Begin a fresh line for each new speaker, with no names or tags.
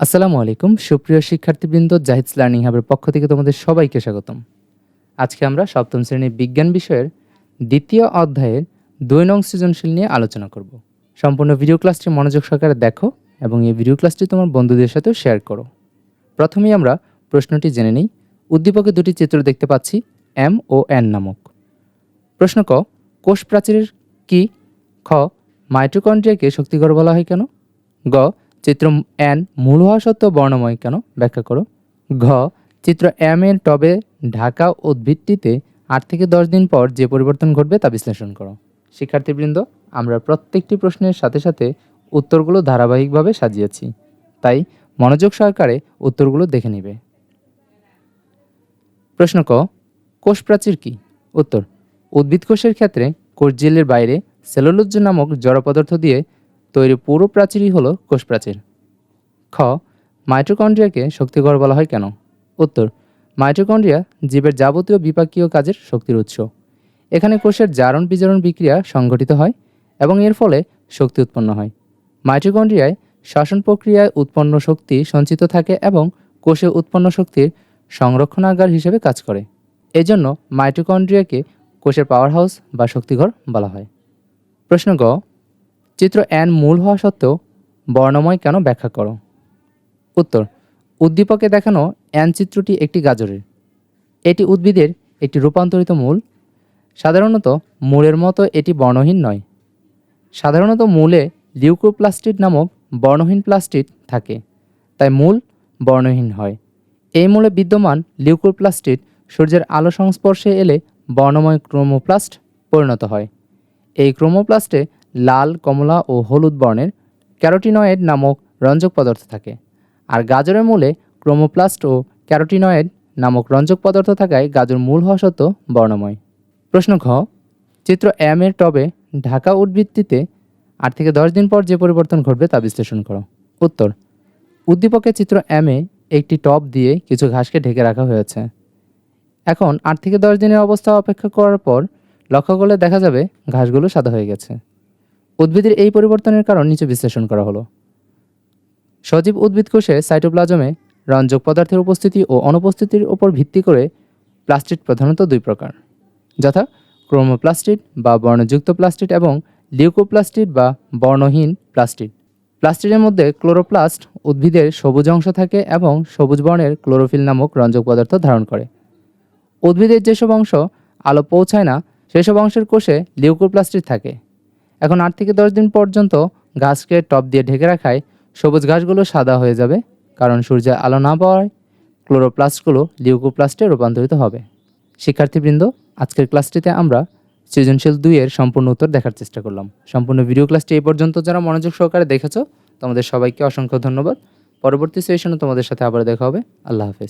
আসসালামু আলাইকুম, সুপ্রিয় শিক্ষার্থীবৃন্দ জাহিদস লার্নিং হাবের পক্ষ থেকে তোমাদের সবাইকে স্বাগতম। আজকে আমরা সপ্তম শ্রেণির বিজ্ঞান বিষয়ের দ্বিতীয় অধ্যায়ের দুই নং সৃজনশীল নিয়ে আলোচনা করব। সম্পূর্ণ ভিডিও ক্লাসটি মনোযোগ সহকারে দেখো এবং এই ভিডিও ক্লাসটি তোমার বন্ধুদের সাথেও শেয়ার করো। প্রথমেই আমরা প্রশ্নটি জেনে নিই। উদ্দীপকে দুটি চিত্র দেখতে পাচ্ছি, এম ও এন নামক। প্রশ্ন ক কোষ প্রাচীরের কি খ মাইটোকন্ড্রিয়াকে শক্তিকর বলা হয় কেন? গ চিত্র এন মূল হওয়া সত্ত্বেও বর্ণময় কেন? ব্যাখ্যা করো। ঘ, চিত্র এম এর টবে ঢাকা উদ্ভিদটিতে আট থেকে দশ দিন পর যে পরিবর্তন ঘটবে তা বিশ্লেষণ করো। শিক্ষার্থীবৃন্দ, আমরা প্রত্যেকটি প্রশ্নের সাথে সাথে উত্তরগুলো ধারাবাহিকভাবে সাজিয়েছি। তাই মনোযোগ সহকারে উত্তরগুলো দেখে নিবে। প্রশ্ন ক, কোষ প্রাচীর কি? উত্তর, উদ্ভিদ কোষের ক্ষেত্রে কোষঝিল্লির বাইরে সেলুলোজ নামক জড় পদার্থ দিয়ে তৈরি পুরো প্রাচীরই হলো কোষ প্রাচীর। খ, মাইটোকন্ড্রিয়াকে শক্তিকর বলা হয় কেন? উত্তর, মাইটোকন্ড্রিয়া জীবের যাবতীয় বিপাকীয় কাজের শক্তির উৎস। এখানে কোষের জারণ বিজারণ বিক্রিয়া সংঘটিত হয় এবং এর ফলে শক্তি উৎপন্ন হয়। মাইটোকন্ড্রিয়ায় শ্বসন প্রক্রিয়ায় উৎপন্ন শক্তি সঞ্চিত থাকে এবং কোষে উৎপন্ন শক্তির সংরক্ষণাগার হিসেবে কাজ করে। এজন্য মাইটোকন্ড্রিয়াকে কোষের পাওয়ার হাউস বা শক্তিঘর বলা হয়। প্রশ্ন গ চিত্র এন মূল হওয়া সত্ত্বেও বর্ণময় কেন ব্যাখ্যা করো? উত্তর, উদ্দীপকে দেখানো এন চিত্রটি একটি গাজরের। এটি উদ্ভিদের একটি রূপান্তরিত মূল। সাধারণত মূলের মতো এটি বর্ণহীন নয়। সাধারণত মূলে লিউকোপ্লাস্টিড নামক বর্ণহীন প্লাস্টিড থাকে, তাই মূল বর্ণহীন হয়। এই মূলে বিদ্যমান লিউকোপ্লাস্টিড সূর্যের আলো সংস্পর্শে এলে বর্ণময় ক্রোমোপ্লাস্ট পরিণত হয়। এই ক্রোমোপ্লাস্টে লাল, কমলা ও হলুদ বর্ণের ক্যারোটিনয়েড নামক রঞ্জক পদার্থ থাকে। আর গাজরের মূলে ক্রোমোপ্লাস্ট ও ক্যারোটিনয়েড নামক রঞ্জক পদার্থ থাকায় গাজর মূল হওয়া সত্ত্বেও বর্ণময়। প্রশ্ন ঘ, চিত্র এম এর টবে ঢাকা উদ্ভিদটিতে আট থেকে দশ দিন পর যে পরিবর্তন ঘটবে তা বিশ্লেষণ করো। উত্তর উদ্দীপকে চিত্র এম এ একটি টব দিয়ে কিছু ঘাসকে ঢেকে রাখা হয়েছে। এখন আট থেকে দশ দিনের অবস্থা অপেক্ষা করার পর লক্ষ্য করলে দেখা যাবে ঘাসগুলো সাদা হয়ে গেছে। উদ্ভিদের এই পরিবর্তনের কারণ নিচে বিশ্লেষণ করা হলো। সজীব উদ্ভিদ কোষে সাইটোপ্লাজমে রঞ্জক পদার্থের উপস্থিতি ও অনুপস্থিতির উপর ভিত্তি করে প্লাস্টিড প্রধানত দুই প্রকার, যথা ক্রোমোপ্লাস্টিড বা বর্ণযুক্ত প্লাস্টিড এবং লিউকোপ্লাস্টিড বা বর্ণহীন প্লাস্টিড। প্লাস্টিডের মধ্যে ক্লোরোপ্লাস্ট উদ্ভিদের সবুজ অংশ থাকে এবং সবুজ বর্ণের ক্লোরোফিল নামক রঞ্জক পদার্থ ধারণ করে। উদ্ভিদের যেসব অংশ আলো পৌঁছায় না, সেসব অংশের কোষে লিউকোপ্লাস্টিড থাকে। এখন আট থেকে দশ দিন পর্যন্ত গাছকে টপ দিয়ে ঢেকে রাখায় সবুজ ঘাসগুলো সাদা হয়ে যাবে, কারণ সূর্যের আলো না পাওয়ায় ক্লোরোপ্লাস্টগুলো লিউকোপ্লাস্টে রূপান্তরিত হবে। শিক্ষার্থীবৃন্দ, আজকের ক্লাসটিতে আমরা সৃজনশীল দুইয়ের সম্পূর্ণ উত্তর দেখার চেষ্টা করলাম। সম্পূর্ণ ভিডিও ক্লাসটি এই পর্যন্ত যারা মনোযোগ সহকারে দেখেছ, তোমাদের সবাইকে অসংখ্য ধন্যবাদ। পরবর্তী সেশনে তোমাদের সাথে আবার দেখা হবে। আল্লাহ হাফেজ।